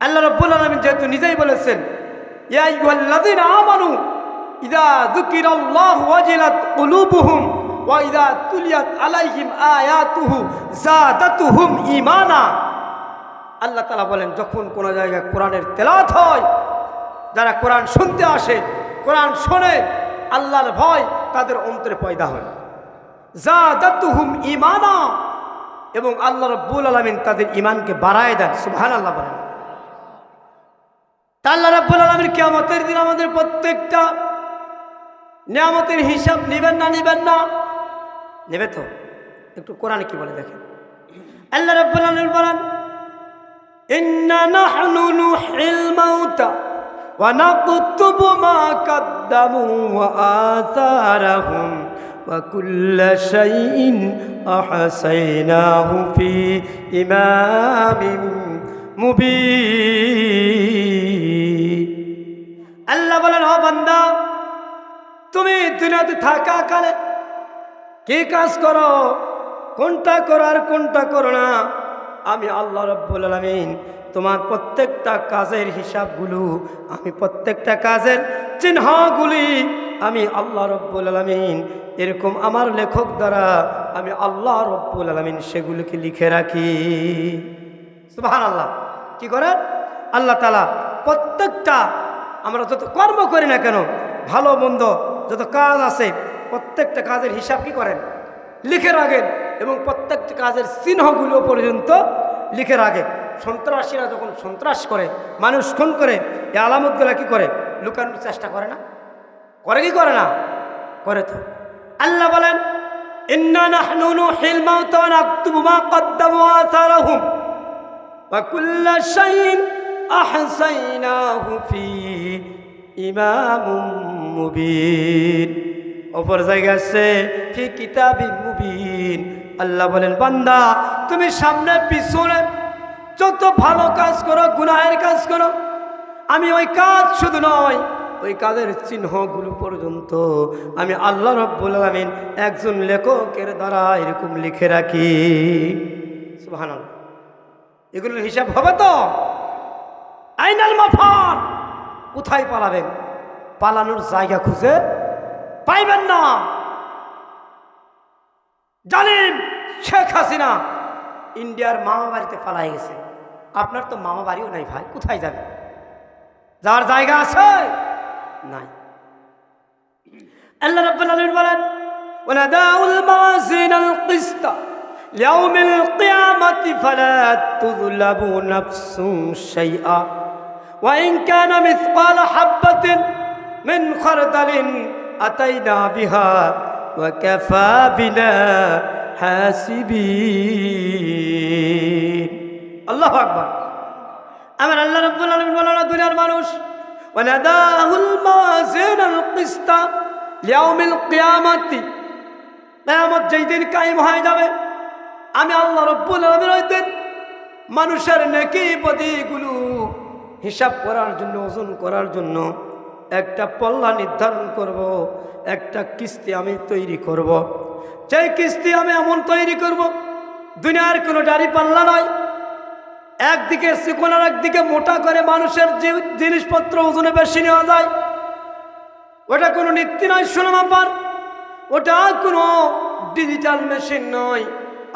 আল্লাহ রব্বুল আলমিন যেহেতু নিজেই বলেছেন ওয়াজিলাত কুলুবুহুম ওয়া ইযা তুলিয়াত আলাইহিম আল্লাহ বলেন, যখন কোনো জায়গায় কোরআনের তেলাওয়াত হয়, যারা কোরআন শুনতে আসে, কোরআন শোনে, আল্লাহর ভয় তাদের অন্তরে পয়দা হয়। জাদাতুহুম ঈমানা। এবং আল্লাহ রব্বুল আলমিন তাদের ইমানকে বাড়ায় দেন, সুবহানাল্লাহ বলেন। তা আল্লাহ রাব্বুল আলামিন কিয়ামতের দিন আমাদের প্রত্যেকটা নিয়ামতের হিসাব নেবেন না নেবেন না? নেবে তো? একটু কোরআনে কি বলে দেখেন। আল্লাহ রাব্বুল আলামিন বলেন, ইন্না নাহনু নুহিল মাউতা ওয়া নাকতুবু মা কদ্দামু ওয়া আথারাহুম ওয়া কুল্লা শাইইন আহসাইনাহু তুমি দুনিয়াতে থাকা কালে কি কাজ করো? কোনটা করো আর কোনটা করো না? আমি আল্লাহ রব্বুল আলমিন তোমার প্রত্যেকটা কাজের হিসাবগুলো, আমি প্রত্যেকটা কাজের চিহ্নগুলি আমি আল্লাহ রব্বুল আলমিন এরকম আমার লেখক দ্বারা আমি আল্লাহ রব্বুল আলমিন সেগুলিকে লিখে রাখি। সুবাহান আল্লাহ কি করেন? আল্লাহ তালা প্রত্যেকটা আমরা যত কর্ম করি না কেন, ভালো মন্দ যত কাজ আছে, প্রত্যেকটা কাজের হিসাব কি করেন? লিখে রাখেন এবং প্রত্যেকটা কাজের চিহ্নগুলো পর্যন্ত লিখে রাখে। সন্ত্রাসীরা যখন সন্ত্রাস করে, মানুষ খুন করে, এই আলামতগুলো কি করে? লুকানোর চেষ্টা করে না? করে কি করে না? করে তো। আল্লাহ বলেন, ইন্না মুবিন। অপর জায়গা আছে ফি কিতাবি মুবিন। আল্লাহ বলেন, বান্দা, তুমি সামনে, পিছনে যত ভালো কাজ করো, গুনাহের কাজ করো, আমি ওই কাজ শুধু নয়, ওই কাজের চিহ্নগুলো পর্যন্ত আমি আল্লাহ রব্বুল আলমিন একজন লেখকের দ্বারা এরকম লিখে রাখি। সুহান এগুলোর হিসাব হবে তো? আইনাল মাফান, কোথায় পালাবেন? পালানোর জায়গা খুঁজে পাইবেন না। জালিম শেখ হাসিনা ইন্ডিয়ার মামা বাড়িতে পালাই গেছে। আপনার তো মামা বাড়িও নাই ভাই, কোথায় যাবে? যার জায়গা আছে, নাই। আল্লাহ রাব্বুল আলামিন বলেন ওয়া দাউল মাওয়াজিনাল কিসত, লিয়াউমিল কিয়ামাতি ফালা তুযলাবু নাফসুন শাইআ, ওয়া ইন কানা মিসকাল হাববাতিন من خردل أتينا بها وكفى بنا حاسبين الله أكبر আমার আল্লাহ রব্বুল আলামিন বলেন দুনিয়ার মানুষ ওয়ানাদাহুল মাওয়াজিনুল কিসত লিয়াউমিল কিয়ামাতি কিয়ামত যেই দিন কায়েম হয়ে যাবে আমি আল্লাহ রব্বুল আলামিন ওই দিন মানুষের নেকি বদিগুলো হিসাব করার জন্য ওজন করার জন্য একটা পল্লা নির্ধারণ করব, একটা কিস্তি আমি তৈরি করব। যে কিস্তি আমি এমন তৈরি করব, দুনিয়ার কোনো ডাড়ি পাল্লা নয়। একদিকে চিকন আর একদিকে মোটা করে মানুষের জিনিসপত্র ওজনে বেশি নেওয়া যায়, ওটা কোনো নীতি নয় সুনামাপার ওটা কোনো ডিজিটাল মেশিন নয়।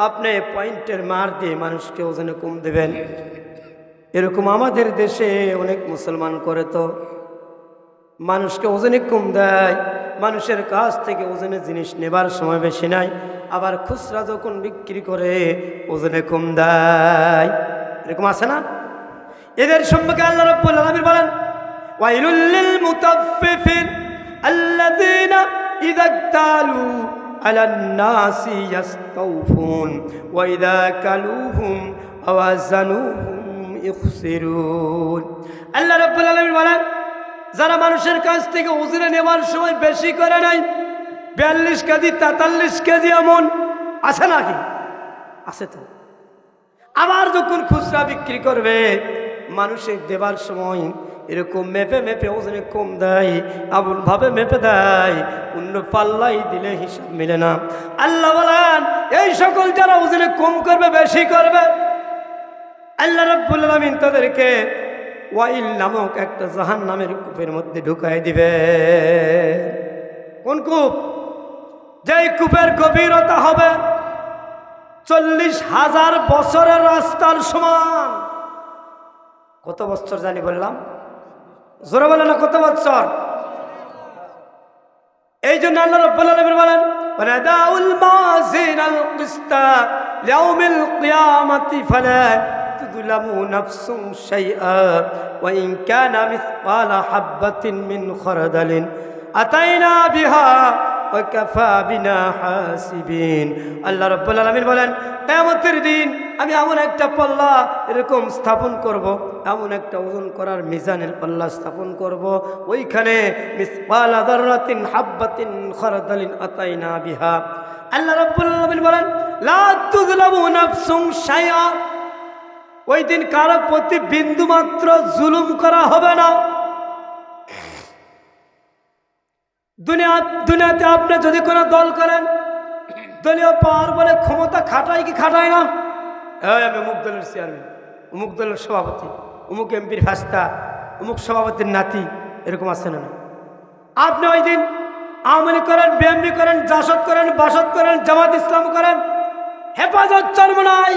আপনি পয়েন্টের মার দিয়ে মানুষকে ওজনে কম দেবেন। এরকম আমাদের দেশে অনেক মুসলমান করে তো। মানুষকে ওজনে কম দেয়, মানুষের কাছ থেকে ওজনে জিনিস নেবার সময় বেশি নাই, আবার খুচরা যখন বিক্রি করে ওজনে কম দেয়। এরকম আছে না? এদের সম্পর্কে আল্লাহ রব্বুল আলামিন বলেন, ওয়াইলুল লিল মুতাফফিফিন আল্লাযীনা ইযা ইক্তালু আলান নাসি ইয়াস্তাউফুন ওয়া ইযা কালুহুম আও আযানুহুম ইখসিরুন। আল্লাহ রব্বুল আলামিন বলেন যারা মানুষের কাছ থেকে ওজনে নেওয়ার সময় বেশি করে নাই বিয়াল্লিশ কেজি, তেতাল্লিশ কেজি এমন, আছে নাকি? আছে তো। আবার যখন খুচরা বিক্রি করবে, মানুষের দেবার সময় এরকম মেপে মেপে ওজনে কম দেয় এমন ভাবে মেপে দেয়, অন্য পাল্লাই দিলে হিসাব মিলে না। আল্লাহ বলেন, এই সকল যারা ওজনে কম করবে, বেশি করবে, আল্লাহ রব্বুল আলমিন তাদেরকে ওয়াইল নামক একটা জাহান নামের কূপের মধ্যে ঢুকাই দিবে। কোন কূপ? যেই কূপের গভীরতা হবে চল্লিশ হাজার বছরের রাস্তার সমান। কত বছর জানি বললাম? জোরে বলে না, কত বছর? এই জন্য আল্লাহ রব্বুল আলামিন বলেন ওয়ানাদাউল মাযিনাল কিসতা, লিয়াউমিল কিয়ামাতি ফালা আমি এমন একটা পাল্লা এরকম স্থাপন করব, এমন একটা ওজন করার মিজানের পাল্লা স্থাপন করব, ওইখানে মিসকাল আদারাতিন হাব্বাতিন খরদালিন আতাইনা বিহা। আল্লাহ রাব্বুল বলেন, লা তুযলামু নাফসুন শাইআ ওই দিন কারও প্রতি বিন্দু মাত্র জুলুম করা হবে না। দুনিয়া দুনিয়াতে আপনি যদি কোনো দল করেন, দলীয় পাওয়ার বলে ক্ষমতা খাটায় কি খাটায় না? এই আমি অমুক দলের চেয়ারম্যান অমুক দলের সভাপতি, অমুক এমপির ফাস্তা অমুক সভাপতির নাতি, এরকম আছে না আপনি ওই দিন আওয়ামী করেন বিএমপি করেন, জাসদ করেন, বাসদ করেন, জামাত ইসলাম করেন, হেফাজত চরমনাই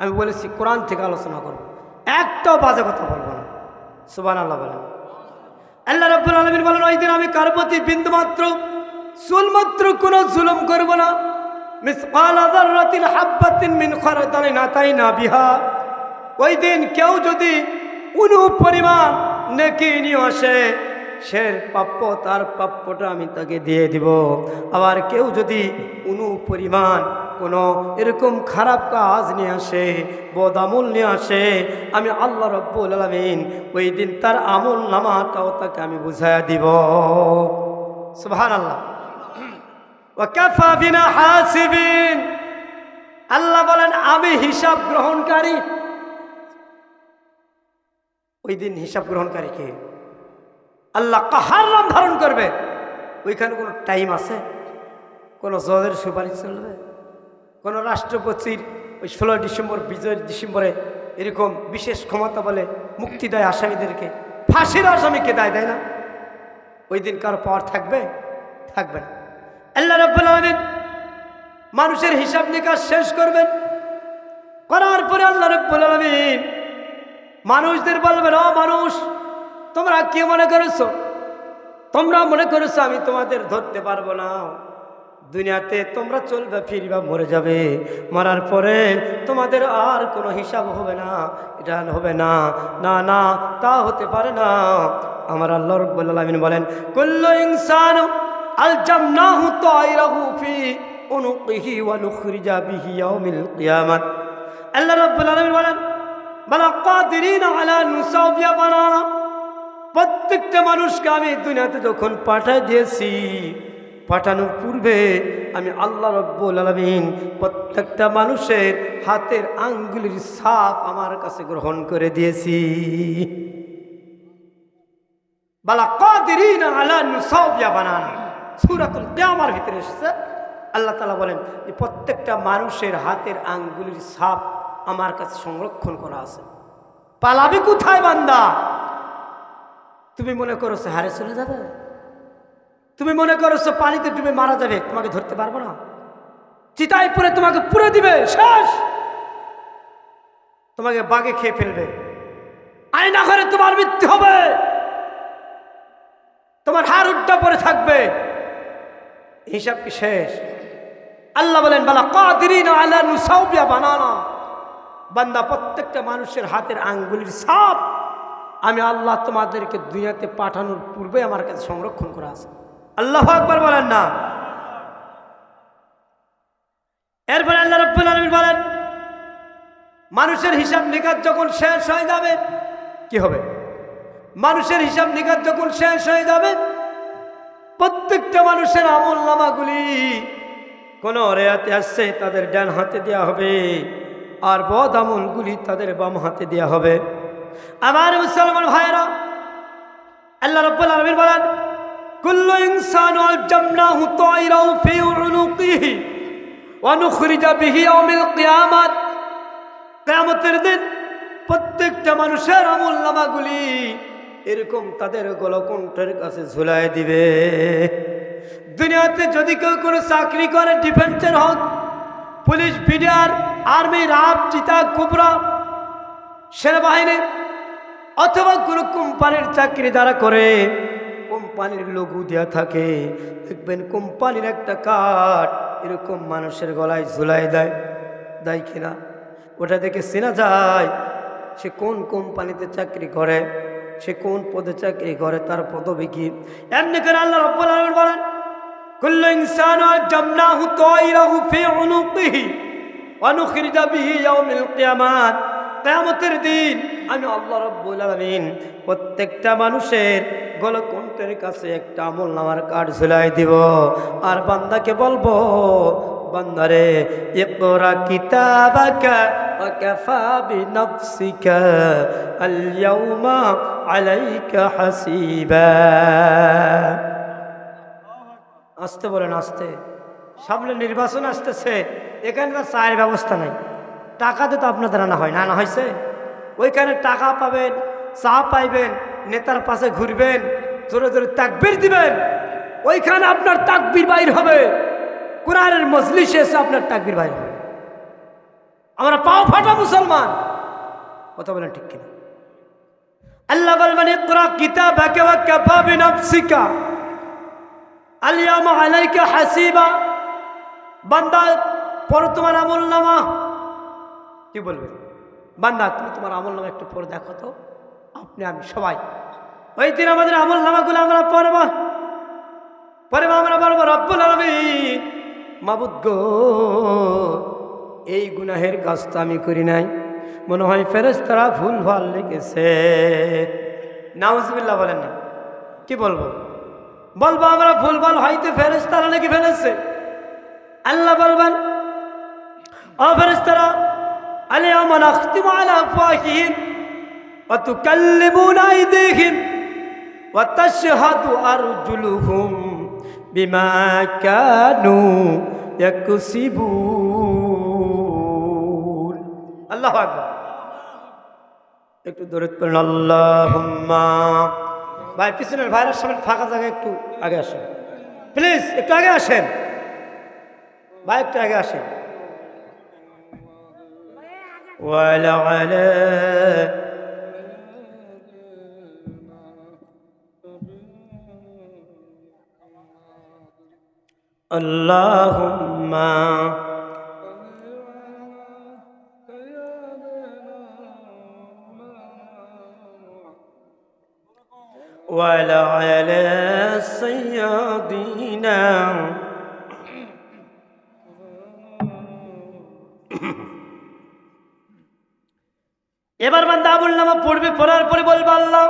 আমি বলেছি, কোরআন থেকে আলোচনা করব। একটাও বাজে কথা বলব না। সুবান আল্লাহ বলেন। আল্লাহ রব্বুল আলমিন বলেন, ওই দিন আমি কার প্রতি বিন্দু মাত্র চুলমাত্র কোনো জুলুম করব না। ওই দিন কেউ যদি নেকি সে প্রাপ্য, তার প্রাপ্যটা আমি তাকে দিয়ে দিব। আবার কেউ যদি উনু পরিমাণ কোনো এরকম খারাপ কাজ নিয়ে আসে বদামূল নিয়ে আসে, আমি আল্লাহ রব্বুল আলমিন ওই দিন তার আমল নামাটাও তাকে আমি বুঝাইয়া দিব। সুবহান আল্লাহ আল্লাহ বলেন, আমি হিসাব গ্রহণকারী। ওই দিন হিসাব গ্রহণকারী কে? আল্লাহ কাহার নাম ধারণ করবে। ওইখানে কোনো টাইম আছে? কোনো জজের সুপারিশ চলবে? কোনো রাষ্ট্রপতির ওই ষোলো ডিসেম্বর, বিজয় ডিসেম্বরে এরকম বিশেষ ক্ষমতা বলে মুক্তি দেয় আসামিদেরকে। ফাঁসির আসামিকে দায় দেয় না? ওই দিন কারও পাওয়ার থাকবে? থাকবে না। আল্লাহ রব্বুল আলমিন মানুষের হিসাব নিকাশ শেষ করবেন। করার পরে আল্লাহ রব্বুল আলমিন মানুষদের বলবেন, ও মানুষ, তোমরা কি মনে করেছ? তোমরা মনে করেছ আমি তোমাদের ধরতে পারব না। দুনিয়াতে তোমরা চলবে, ফিরবা, মরে যাবে। মরার পরে তোমাদের আর কোনো হিসাব হবে না এটা হবে না না না, তা হতে পারে না। আমার আল্লাহ রব্বুল বলেন, কুল্লু ইনসান আলজামনাহু তাইরাহু ফি উনুকিহি ওয়া নুখরিজা বিহি ইয়াউমিল কিয়ামাত। আল্লাহ রব্বুল আলামিন বলেন, বালা কাদিরিন আলা নুসাউবিয়া বানানা। প্রত্যেকটা মানুষকে আমি দুনিয়াতে যখন পাঠাই দিয়েছি পাঠানোর পূর্বে আমি আল্লাহ রব্বুল আলমিন প্রত্যেকটা মানুষের হাতের আঙ্গুলির সাপ আমার কাছে গ্রহণ করে দিয়েছি। বালা কাদিরিন আলা নুসাউবিয়া বানানা। সূরাতুল কিয়ামার ভিতরে এসেছে। আল্লাহ তাআলা বলেন যে প্রত্যেকটা মানুষের হাতের আঙ্গুলির ছাপ আমার কাছে সংরক্ষণ করা আছে। পালাবি কোথায় বান্দা? তুমি মনে করছ হারে চলে যাবে? তুমি মনে করছ পানিতে ডুবে মারা যাবে, তোমাকে ধরতে পারব না। চিতায় পরে তোমাকে পুরে দিবে, শেষ। তোমাকে বাগে খেয়ে ফেলবে। আয়না ঘরে তোমার মৃত্যু হবে। তোমার হার উড্ডা পরে থাকবে। হিসাব কি শেষ? আল্লাহ বলেন, বালা কাদিরিন আলা বানানা। বান্দা প্রত্যেকটা মানুষের হাতের আঙ্গুলির সাপ আমি আল্লাহ তোমাদেরকে দুনিয়াতে পাঠানোর পূর্বে আমার কাছে সংরক্ষণ করা আছে। আল্লাহ আকবার বলেন না। এরপরে আল্লাহ রব্বুল আলমিন বলেন, মানুষের হিসাব নিকাশ যখন শেষ হয়ে যাবে, কি হবে? মানুষের হিসাব নিকাশ যখন শেষ হয়ে যাবে, প্রত্যেকটা মানুষের আমল নামাগুলি কোন রেয়াতে আসছে, তাদের ডান হাতে দেওয়া হবে, আর বদ আমলগুলি তাদের বাম হাতে দেওয়া হবে। আমার মুসলমান ভাইয়েরা, আল্লাহ রাব্বুল আলামিন বলেন ইনসানু আলজামনাহু তায়রাহু ফি উনুকিহি ওয়া নুখরিজা বিহি ইয়াউমিল কিয়ামাত। কিয়ামতের দিন প্রত্যেকটা মানুষের আমল নামাগুলি এরকম তাদের গলকণ্ঠের কাছে ঝুলাই দিবে। দুনিয়াতে যদি কেউ কোনো চাকরি করে, ডিফেন্সের হোক, পুলিশ বিডিআর আর্মি রাব চিতা, কুবরা, সেনাবাহিনী, অথবা কোনো কোম্পানির চাকরি যারা করে কোম্পানির লঘু দেওয়া থাকে। দেখবেন কোম্পানির একটা কাঠ এরকম মানুষের গলায় ঝুলাই দেয়। দেয় কিনা? ওটা দেখে চেনা যায় সে কোন কোম্পানিতে চাকরি করে, সে কোন পদে চাকরি করে, তার পদবি কি? এমনি করে আল্লাহ রব্বুল আলামিন বলেন, কুল্লু ইনসানু আলজামনাহু তায়রাহু ফি উনুকিহি ওয়া নুখরিজা বিহি ইয়াউমিল কিয়ামাত। কিয়ামতের দিন আমি আল্লাহ আলামিন প্রত্যেকটা মানুষের গলকণ্ঠের কাছে একটা আমল নামার কার্ড ঝুলাই দিব। আর বান্দাকে বলব, বান্দারে, ইকরা কিতাবাকা ওয়াকাফা বিনাফসিকা আল-ইয়াওমা আলাইকা হাসিবা। আসতে বলেন, আসতে। সামনে নির্বাচন আসতেছে, এখানে চায়ের ব্যবস্থা নাই। টাকাতে তো আপনাদের আনা হয় না, আনা হয়েছে। ওইখানে টাকা পাবেন, চা পাইবেন, নেতার পাশে ঘুরবেন, জোরে জোরে তাকবির দিবেন। ওইখানে আপনার তাকবির বাইর হবে। কোরআনের মজলিসে এসে আপনার তাকবির বাইর হবে। আমরা পাও ফাটা মুসলমান। কথা বলেন ঠিক কিনা? আল্লাহ বলবেন ইকরা কিতাবাকা ওয়া কাফা বিনাফসিকা আলিয়ামা আলাইকা হাসিবা। বান্দা, পড়ো তোমার আমল নামা। কি বলবে বান্দা, তুমি তোমার আমল নামা একটু পরে দেখো তো। আপনি, আমি, সবাই। ওই দিন আমাদের আমল নামাগুলো আমরা পড়বা। পরে আমরা বলব রব্বুল আলমিন। মাবুদ গো, এই গুনাহের কাজ তো আমি করি নাই। মনে হয় ফেরেস তারা ভুল ভালো লিখেছে। নাউজবিল্লা বলেন না। কি বলব? বলব আমরা ভুলভাল হয়তো ফেরেস্তারা নাকি ফেলেছে। আল্লাহ বলবেন, ও ফেরেস্তারা اليوم نختم على أفواههم وتكلمون أيديهم وتشهد أرجلهم بما كانوا يكسبون الله أكبر একটু দূরে পড়েন আল্লাহুম্মা ভাই পিছনের ভাইয়ের সামনে ফাঁকা জায়গায় একটু আগে আসেন প্লিজ একটু আগে আসেন ভাই একটু আগে আসেন ولعلى اللهم ولعلى سيادنا এবার বান্দা আবুল নামা পড়বে, পড়ার পরে বলবে আল্লাহ।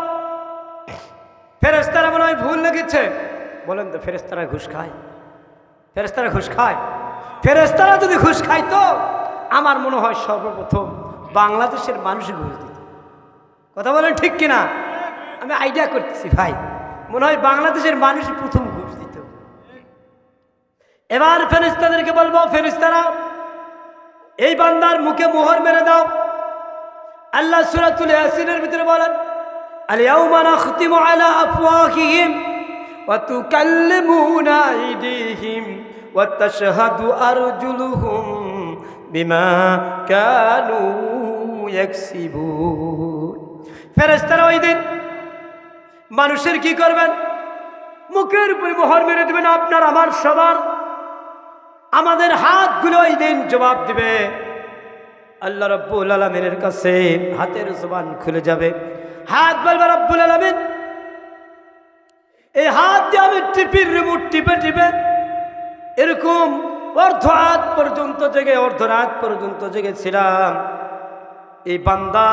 ফেরেস্তারা মনে হয় ভুল লেগেছে বলেন তো ফেরেস্তারা ঘুষ খায়? ফেরেস্তারা ঘুষ খায়? ফেরেস্তারা যদি ঘুষ খায় তো, আমার মনে হয় সর্বপ্রথম বাংলাদেশের মানুষই ঘুষ দিত। কথা বলেন ঠিক কিনা? আমি আইডিয়া করতেছি ভাই। মনে হয় বাংলাদেশের মানুষ প্রথম ঘুষ দিত। এবার ফেরিস্তাদেরকে বলব ফেরিস্তারা এই বান্দার মুখে মোহর মেরে দাও। আল্লাহ সুরাতুল ইয়াসিনের ভিতরে বলেন আলিয়াউমা নাখতিমু আলা আফওয়াহিহিম ওয়া তুকাল্লিমুনা আইদিহিম ওয়া তাশহাদু আরজুলুহুম বিমা কানু ইয়াকসিবুন। ফেরেশতারা ওই দিন মানুষের কি করবেন? মুখের উপরে মোহর মেরে দেবেন, আপনার আমার সবার, আমাদের হাতগুলো ওই দিন জবাব দিবে। আল্লাহ রব্বুল আলমিনের কাছে হাতের জবান খুলে যাবে। হাত বলবে, রব্বুল আলমিন। এই হাত দিয়ে আমি টিপির রিমোট টিপে টিপে এরকম অর্ধ হাত পর্যন্ত জেগে, অর্ধ রাত পর্যন্ত জেগেছিলাম। এই বান্দা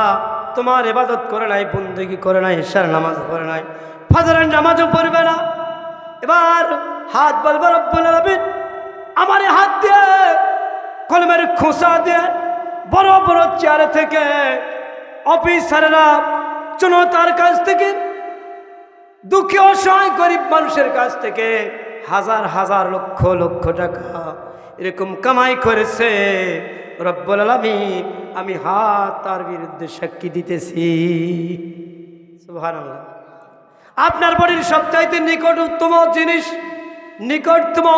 তোমার এবাদত করে নাই, বন্দেগি করে নাই, ঈশার নামাজ পড়ে নাই, ফাজরের নামাজও পড়বে না। এবার হাত বলব, রব্বুল আলামিন, আমার হাত দিয়ে কলমের খোসা দিয়ে বড় বড় চেয়ার থেকে অফিসারেরা জনতার কাছ থেকে। দুঃখী, অসহায়, গরিব মানুষের কাছ থেকে হাজার হাজার লক্ষ লক্ষ টাকা এরকম কামাই করেছে। রব্বুল আলামিন, আমি হাত তার বিরুদ্ধে সাক্ষী দিতেছি। আপনার বাড়ির সবচাইতে নিকট উত্তম জিনিস, নিকটতম